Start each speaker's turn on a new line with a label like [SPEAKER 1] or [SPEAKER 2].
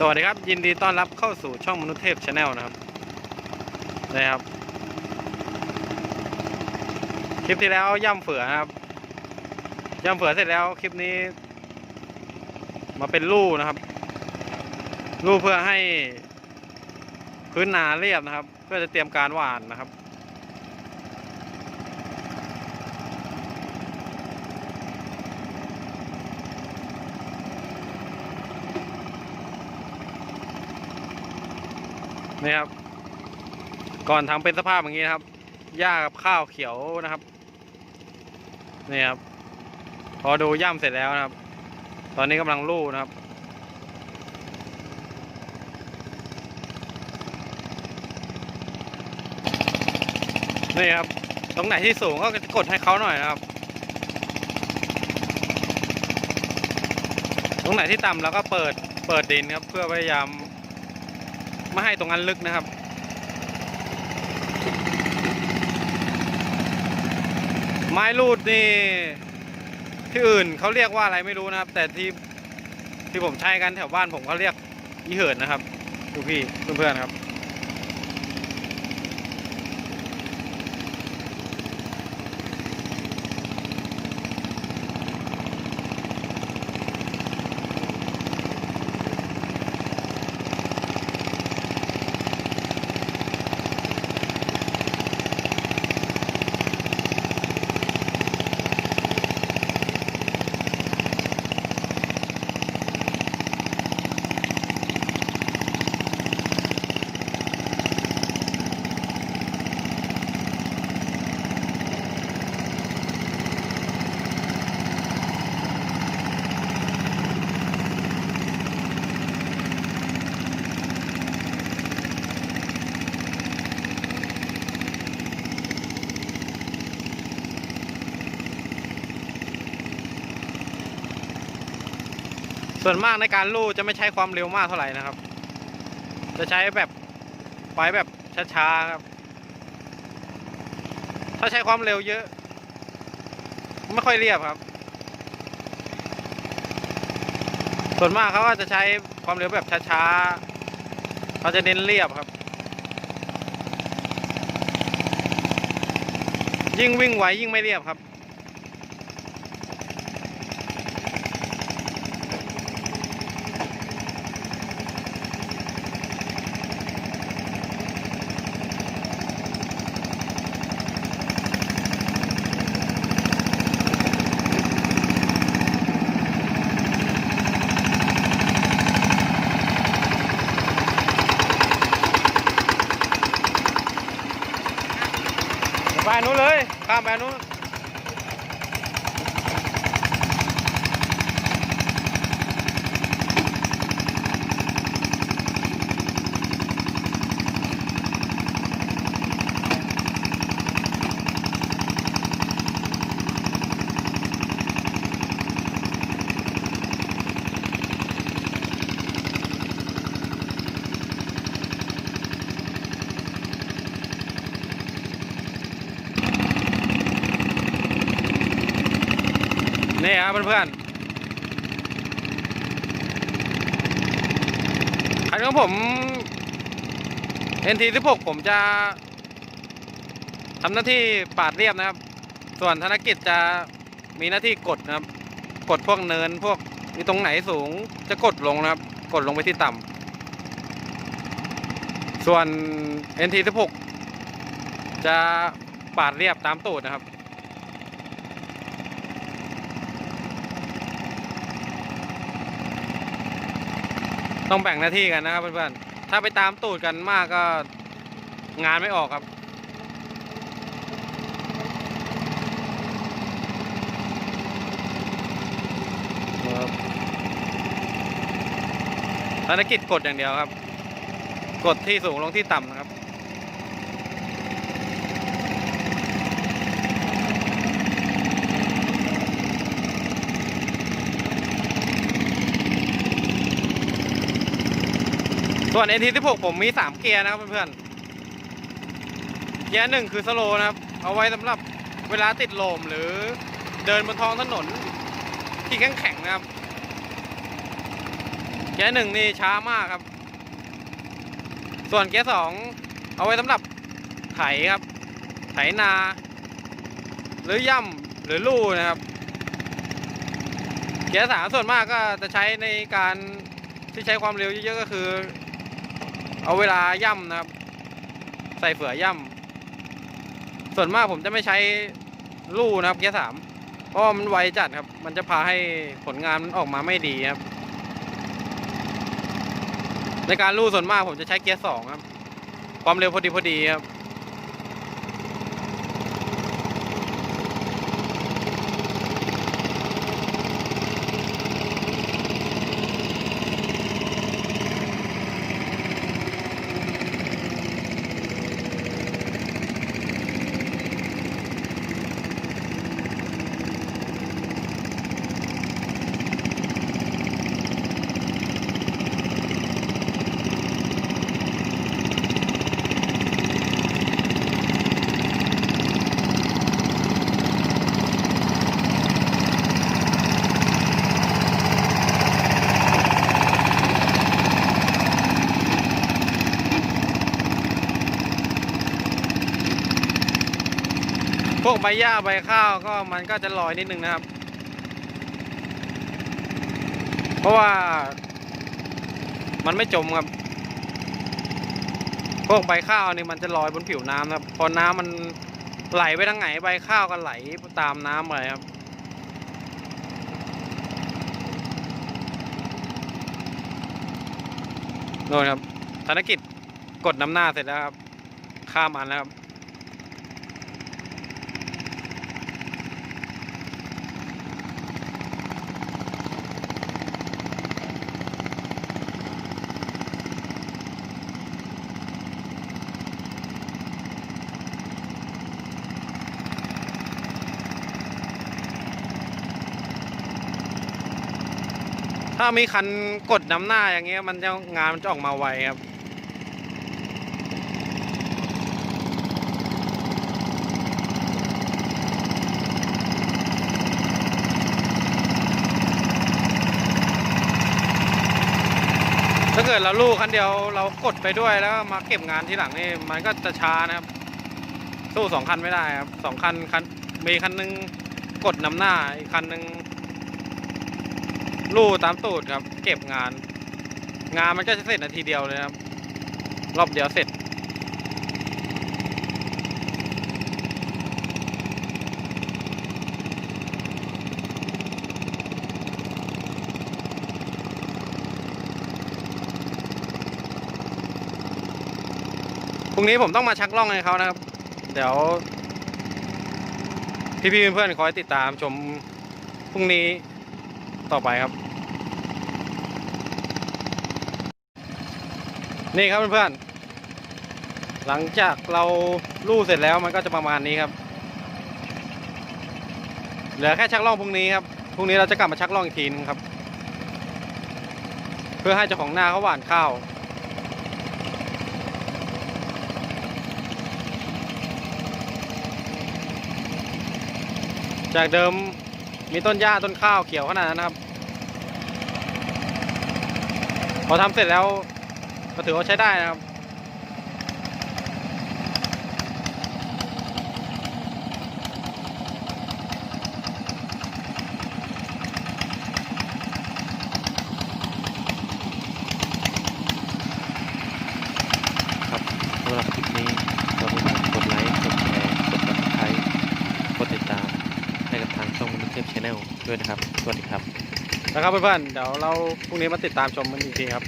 [SPEAKER 1] สวัสดีครับ ยินดีต้อนรับเข้าสู่ช่องมนุษย์เทพชาแนลนะครับนะครับ คลิปที่แล้วย่ำเฟือนะครับ ย่ำเฟือเสร็จแล้วคลิปนี้ มาเป็นลู่นะครับ ลู่เพื่อให้พื้นนาเรียบนะครับ เพื่อจะเตรียมการหว่านนะครับ นี่ครับ ก่อนทำเป็นสภาพอย่างนี้นะครับหญ้ากับข้าวเขียวนะครับ นี่ครับ พอดูย่ำเสร็จแล้วนะครับ ตอนนี้กำลังลู่นะครับนี่ครับ ตรงไหนที่สูงก็กดให้เขาหน่อยนะครับ ตรงไหนที่ต่ำเราก็เปิดเปิดดินครับ เพื่อพยายาม ไม่ให้ตรงนั้นลึกนะครับ ไม้รูดนี่ ที่อื่นเขาเรียกว่าอะไรไม่รู้นะครับ แต่ที่ที่ผมใช้กันแถวบ้านผมเขาเรียกอีเหินนะครับดูพี่เพื่อนๆครับ ส่วนมากในการลู่จะไม่ใช้ความเร็วมากเท่าไหร่นะครับ จะใช้แบบไปแบบช้าๆครับ ถ้าใช้ความเร็วเยอะ ไม่ค่อยเรียบครับ ส่วนมากเขาก็จะใช้ความเร็วแบบช้าๆเขาจะเน้นเรียบครับ ยิ่งวิ่งไวยิ่งไม่เรียบครับ ไปอันนู้นเลย ข้ามไปนนู้ เพื่อนๆคันของผม NT16 ผมจะทำหน้าที่ปาดเรียบนะครับ ส่วนธนกิจจะมีหน้าที่กดนะครับ กดพวกเนินพวกมีตรงไหนสูงจะกดลงนะครับ กดลงไปที่ต่ำส่วน NT16 จะปาดเรียบตามตูดนะครับ ต้องแบ่งหน้าที่กันนะครับเพื่อนๆ ถ้าไปตามตูดกันมากก็งานไม่ออกครับภารกิจกดอย่างเดียวครับ กดที่สูงลงที่ต่ำนะครับ ส่วน NT16 ผมมี 3 เกียร์นะครับเพื่อนๆ เกียร์หนึ่งคือสโลนะครับ เอาไว้สำหรับเวลาติดลมหรือเดินบนท้องถนนที่แข็งๆนะครับ เกียร์หนึ่งนี่ช้ามากครับ ส่วนเกียร์สองเอาไว้สำหรับไถครับ ไถนา หรือย่ำหรือลู่นะครับ เกียร์สามส่วนมากก็จะใช้ในการที่ใช้ความเร็วเยอะๆก็คือ เอาเวลาย่ำนะครับ ใส่เฟือย่ำส่วนมากผมจะไม่ใช้ลู่นะครับเกียร์สามเพราะมันไวจัดครับ มันจะพาให้ผลงานมันออกมาไม่ดีครับ ในการลู่ส่วนมากผมจะใช้เกียร์สองครับ ความเร็วพอดีพอดีครับ บหญ้าใบข้าวก็มันก็จะลอยนิดนึงนะครับ เพราะว่ามันไม่จมครับ พวกใบข้าวนี่มันจะลอยบนผิวน้ำนะครับ พอน้ำมันไหลไปทางไหนใบข้าวก็ไหลตามน้ำไปครับโน่นครับธนกิจกดน้ำหน้าเสร็จแล้วครับ ข้ามอันแล้วครับามีคันกดน้ำหน้าอย่างเงี้ยมันจะงานมันจะออกมาไวครับถ้าเกิดเราลูกคันเดียวเรากดไปด้วยแล้วมาเก็บงานที่หลังนี่มันก็จะช้านะครับ สู้สองคันไม่ได้ครับสองคันคันมีคันหนึงกดนำหน้าอีกคันหนึง ลู่ตามตูดครับ เก็บงาน งานมันก็จะเสร็จนาทีเดียวเลยครับ รอบเดียวเสร็จ พรุ่งนี้ผมต้องมาชักล่องให้เขานะครับ เดี๋ยว พี่ๆเพื่อนๆคอยติดตามชมพรุ่งนี้ ต่อไปครับ นี่ครับเพื่อนๆหลังจากเราลู่เสร็จแล้วมันก็จะประมาณนี้ครับ เหลือแค่ชักล่องพรุ่งนี้ครับพรุ่งนี้เราจะกลับมาชักล่องอีกทีนึงครับ เพื่อให้เจ้าของนาเขาหว่านข้าวจากเดิมมีต้นหญ้าต้นข้าวเขียวขนาดนั้นนะครับ พอทำเสร็จแล้วก็ถือว่าใช้ได้นะครับ
[SPEAKER 2] ครับสำหรับคลิปนี้เราทุกคนกดไลค์ กดแชร์ กด subscribe กดติดตามให้กับทางช่องมนุษย์เทพชาแนลด้วยนะครับ สวัสดีครับ
[SPEAKER 1] นะครับเพื่อนๆเดี๋ยวเราพรุ่งนี้มาติดตามชมมันอีกทีครับ